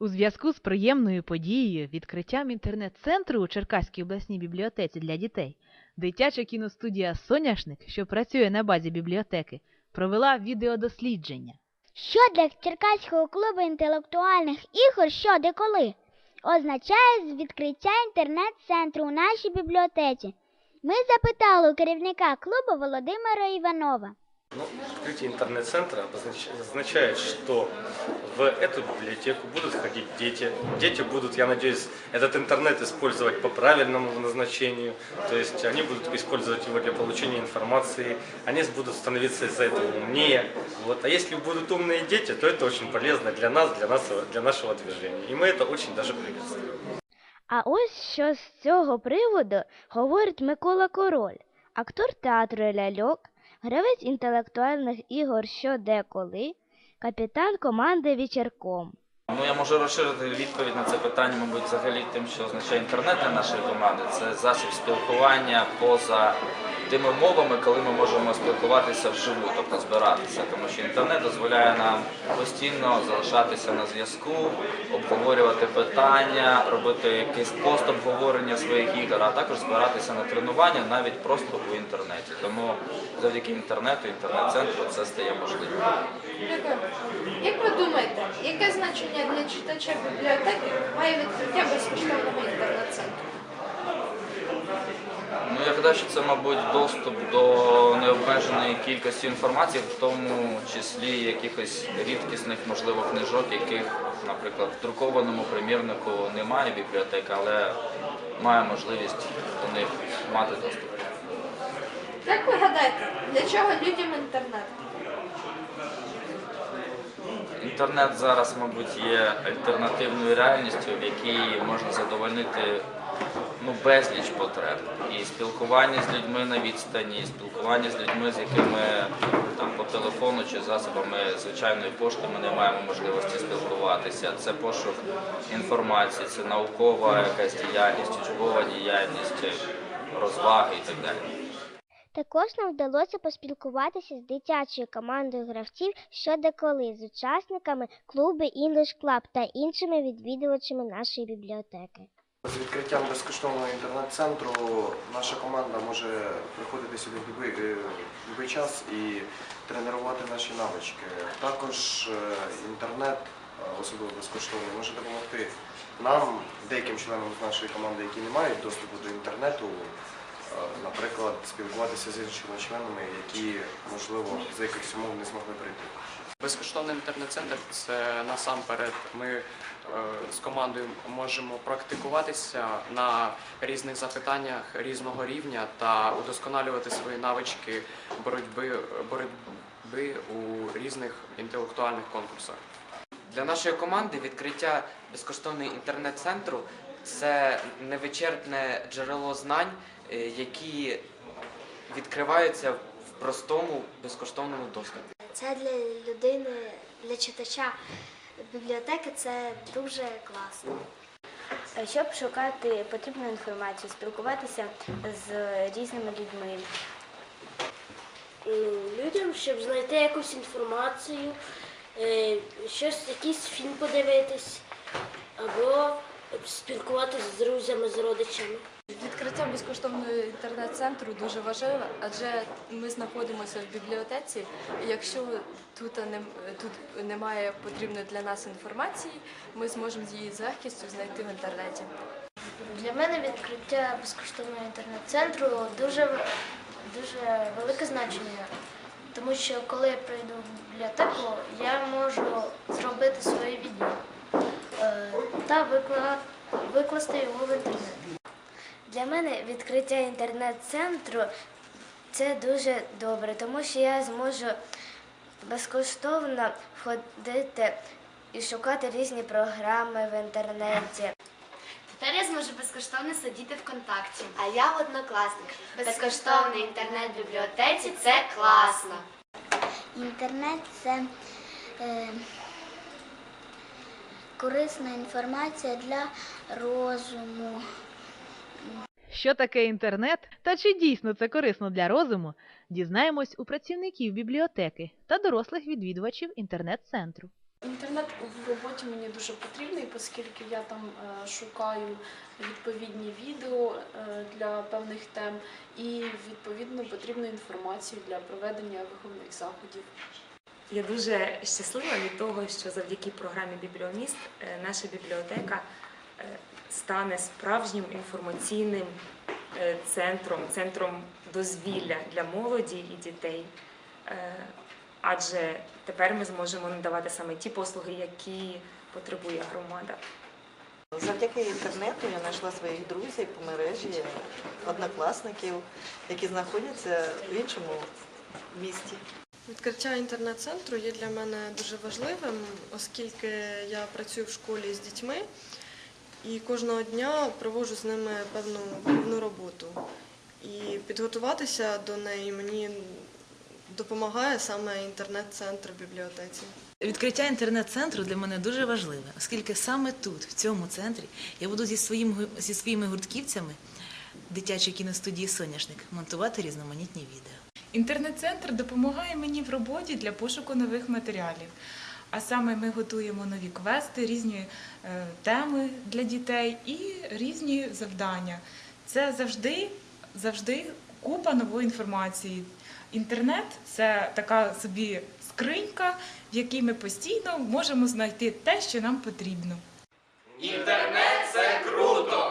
У зв'язку з приємною подією відкриттям інтернет-центру у Черкаській обласній бібліотеці для дітей, дитяча кіностудія Соняшник, що працює на базі бібліотеки, провела відеодослідження. Що для Черкаського клубу інтелектуальних ігор що де коли означає відкриття інтернет-центру у нашій бібліотеці. Ми запитали у керівника клубу Володимира Іванова. Ну, открытие интернет-центра означает, что в эту библиотеку будут ходить дети. Дети будут, я надеюсь, этот интернет использовать по правильному назначению. То есть они будут использовать его для получения информации. Они будут становиться из-за этого умнее. Вот. А если будут умные дети, то это очень полезно для нас, для нашего, для нашего движения. И мы это очень даже приветствуем. А ось що з цього приводу говорить Микола Король, актор театру ляльок, гравець інтелектуальних ігор що деколи, капітан команди Вічерком. Ну, я можу розширити відповідь на це питання, мабуть, взагалі тим, що означає інтернет для нашої команди. Це засіб спілкування поза тими умовами, коли ми можемо спілкуватися вживу, тобто збиратися. Тому що інтернет дозволяє нам постійно залишатися на зв'язку, обговорювати питання, робити якийсь пост обговорення своїх ігор, а також збиратися на тренування навіть просто у інтернеті. Тому завдяки інтернету, інтернет-центру це стає можливим. Як ви думаєте, яке значення для читача бібліотеки має відкриття безкоштовного інтернет-центру? Ну, я гадаю, що це, мабуть, доступ до необмеженої кількості інформації, в тому числі якихось рідкісних, можливо, книжок, яких, наприклад, в друкованому примірнику немає бібліотеки, але має можливість до них мати доступ. Як ви гадаєте, для чого людям інтернет? Інтернет зараз, мабуть, є альтернативною реальністю, в якій можна задовольнити ну, безліч потреб. І спілкування з людьми на відстані, і спілкування з людьми, з якими там по телефону чи засобами звичайної пошти ми не маємо можливості спілкуватися. Це пошук інформації, це наукова якась діяльність, учбова діяльність, розваги і так далі. Також нам вдалося поспілкуватися з дитячою командою гравців що де коли з учасниками клубу English Club та іншими відвідувачами нашої бібліотеки. З відкриттям безкоштовного інтернет-центру наша команда може приходити сюди в будь-який будь-який час і тренувати наші навички. Також е, інтернет, е, особливо безкоштовний, може допомогти нам, деяким членам з нашої команди, які не мають доступу до інтернету, е, наприклад, спілкуватися з іншими членами, які, можливо, з якихось умов не змогли прийти. Безкоштовний інтернет-центр це насамперед ми е, з командою можемо практикуватися на різних запитаннях різного рівня та удосконалювати свої навички боротьби, боротьби у різних інтелектуальних конкурсах. Для нашої команди відкриття безкоштовного інтернет-центру це невичерпне джерело знань, е, які відкриваються в простому безкоштовному доступі. Це для людини, для читача бібліотеки це дуже класно. Щоб шукати потрібну інформацію, спілкуватися з різними людьми. Людям, щоб знайти якусь інформацію, е, щось, якийсь фільм подивитись, або спілкуватися з друзями, з родичами. Відкриття безкоштовного інтернет-центру дуже важливе, адже ми знаходимося в бібліотеці. і Якщо тут, не, тут немає потрібної для нас інформації, ми зможемо її з легкістю знайти в інтернеті. Для мене відкриття безкоштовного інтернет-центру дуже, дуже велике значення, тому що коли я прийду в бібліотеку, я можу зробити своє відео е, та викла- викласти його в інтернет. Для мене відкриття інтернет-центру це дуже добре, тому що я зможу безкоштовно входити і шукати різні програми в інтернеті. Тепер я зможу безкоштовно сидіти ВКонтакті. А я однокласник. Безкоштовний інтернет в бібліотеці це класно. Інтернет це е, корисна інформація для розуму. Що таке інтернет та чи дійсно це корисно для розуму, дізнаємось у працівників бібліотеки та дорослих відвідувачів інтернет-центру. Інтернет в роботі мені дуже потрібний, оскільки я там е, шукаю відповідні відео е, для певних тем і відповідно потрібну інформацію для проведення виховних заходів. Я дуже щаслива від того, що завдяки програмі Бібліоміст е, наша бібліотека стане справжнім інформаційним е, центром, центром дозвілля для молоді і дітей. Е, Адже тепер ми зможемо надавати саме ті послуги, які потребує громада. Завдяки інтернету я знайшла своїх друзів по мережі, однокласників, які знаходяться в іншому місті. Відкриття інтернет-центру є для мене дуже важливим, оскільки я працюю в школі з дітьми і кожного дня проводжу з ними певну певну роботу. І підготуватися до неї мені допомагає саме інтернет-центр бібліотеці. Відкриття інтернет-центру для мене дуже важливе, оскільки саме тут, в цьому центрі, я буду зі, своїм, зі своїми гуртківцями дитячої кіностудії Соняшник монтувати різноманітні відео. Інтернет-центр допомагає мені в роботі для пошуку нових матеріалів. А саме ми готуємо нові квести, різні е, теми для дітей і різні завдання. Це завжди, завжди купа нової інформації. Інтернет це така собі скринька, в якій ми постійно можемо знайти те, що нам потрібно. Інтернет це круто!